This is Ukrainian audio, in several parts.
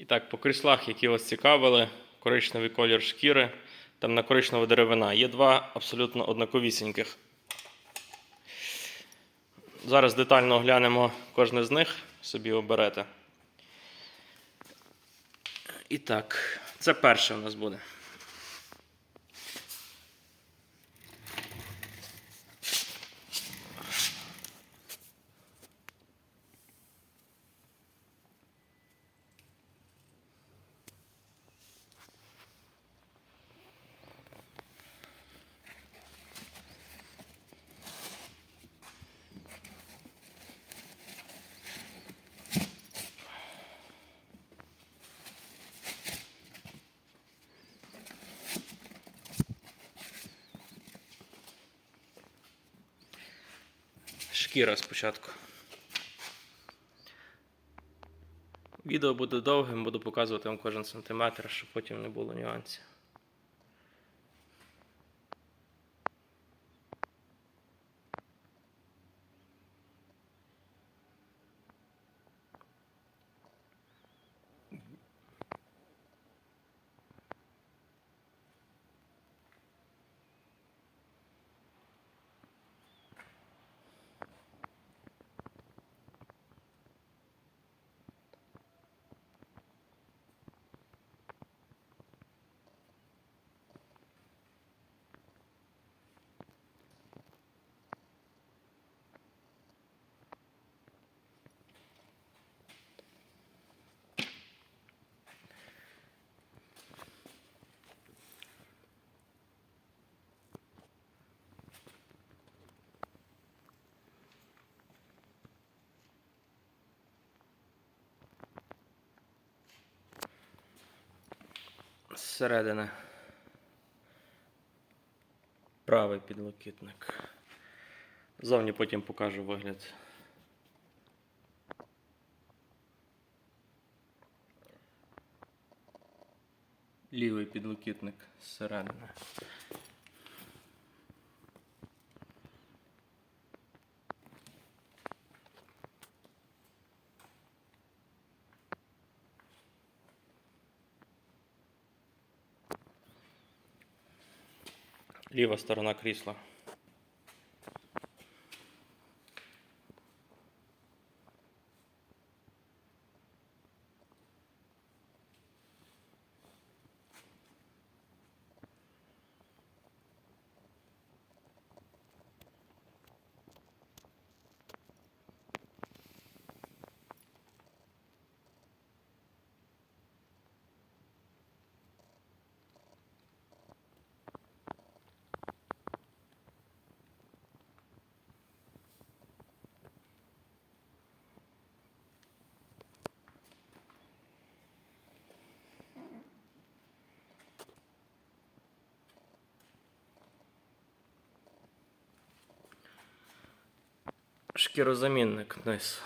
І так, по кріслах, які вас цікавили, коричневий колір шкіри, там на коричнева деревина. Є два абсолютно однаковісіньких. Зараз детально оглянемо кожне з них, собі оберете. І так, це перше у нас буде. Шкіра спочатку. Відео буде довгим, буду показувати вам кожен сантиметр, щоб потім не було нюансів. Зсередини. Правий підлокітник. Зовні потім покажу вигляд. Лівий підлокітник зсередини. Ліва сторона крісла. Шкірозамінник вниз.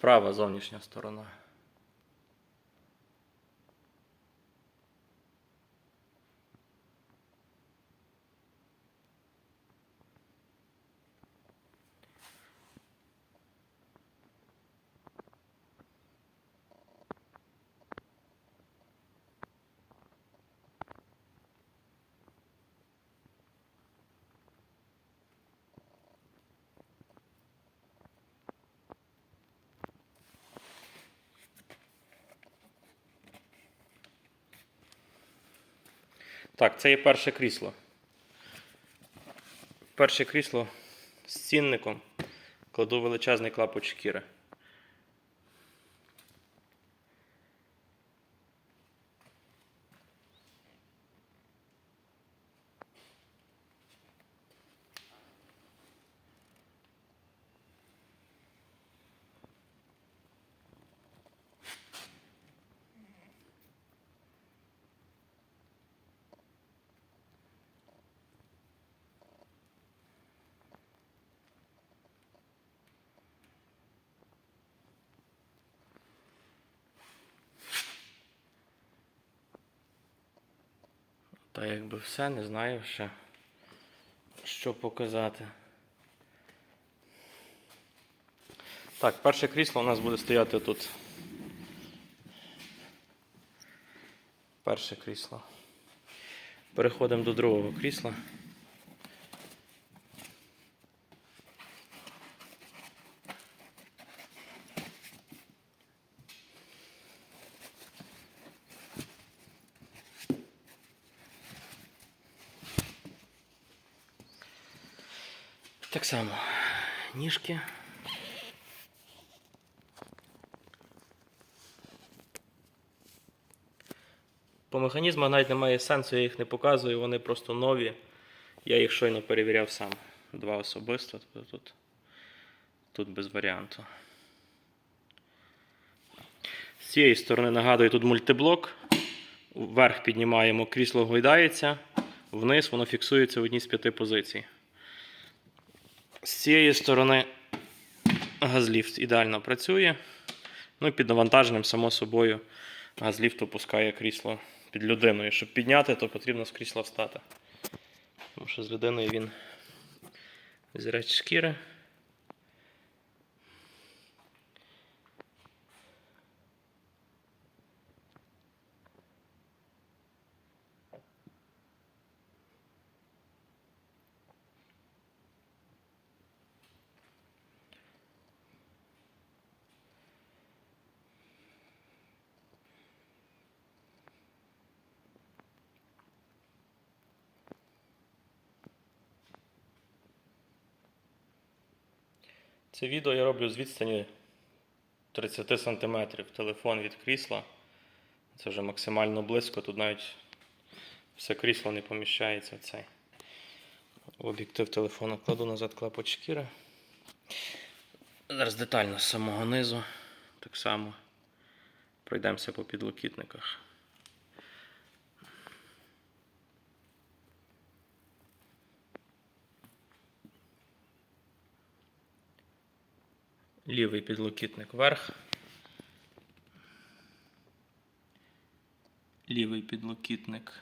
Права зовнішня сторона. Так, це є перше крісло. Перше крісло з цінником. Кладу величезний клапоть шкіри. Та якби все, не знаю ще, що показати. Так, перше крісло у нас буде стояти тут. Перше крісло. Переходимо до другого крісла. Так само. Ніжки. По механізмах навіть немає сенсу, я їх не показую, вони просто нові. Я їх щойно перевіряв сам. Два особисто, тобто тут, тут без варіанту. З цієї сторони нагадую, тут мультиблок. Вверх піднімаємо, крісло гойдається, вниз воно фіксується в одній з п'яти позицій. З цієї сторони газліфт ідеально працює. Ну і під навантаженням, само собою, газліфт опускає крісло під людиною. Щоб підняти, то потрібно з крісла встати. Тому що з людиною він з речі шкіри. Це відео я роблю з відстані 30 см. Телефон від крісла. Це вже максимально близько, тут навіть все крісло не поміщається цей. Об'єктив телефону кладу назад клапоть шкіри. Зараз детально з самого низу. Так само пройдемося по підлокітниках. Лівий підлокітник вверх. Лівий підлокітник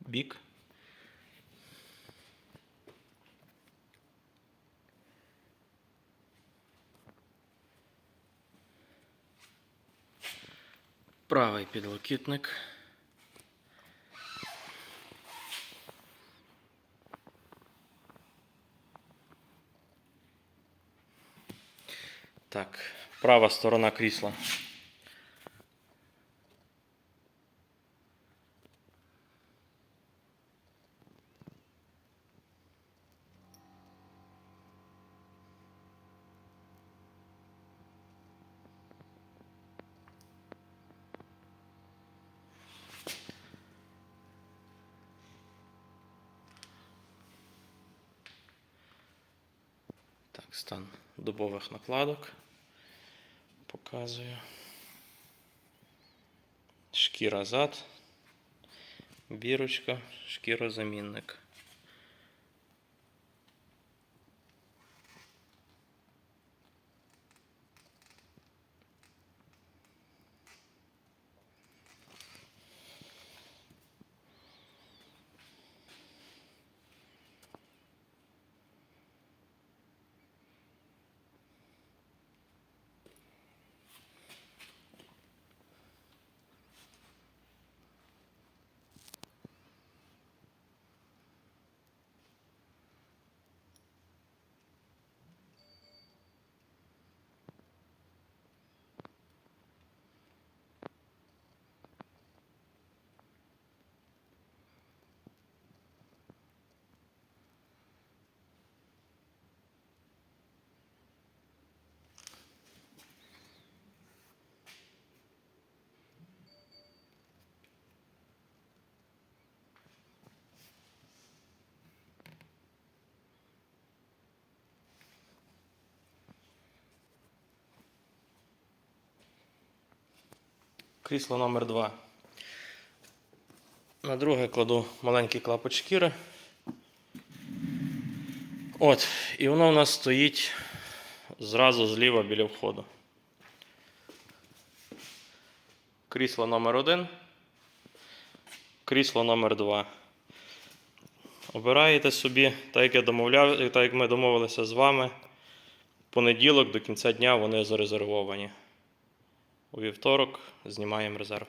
бік. Правий підлокітник. Так, права сторона крісла. Так, стан дубових накладок. Показую. Шкіра зад. Бірочка, шкірозамінник. Крісло номер 2 На друге кладу маленький клапоть шкіри. От, і воно у нас стоїть зразу зліва біля входу. Крісло номер 1 крісло номер 2 Обираєте собі, так як, я домовляв, так як ми домовилися з вами. Понеділок до кінця дня вони зарезервовані. У вівторок знімаємо резерв.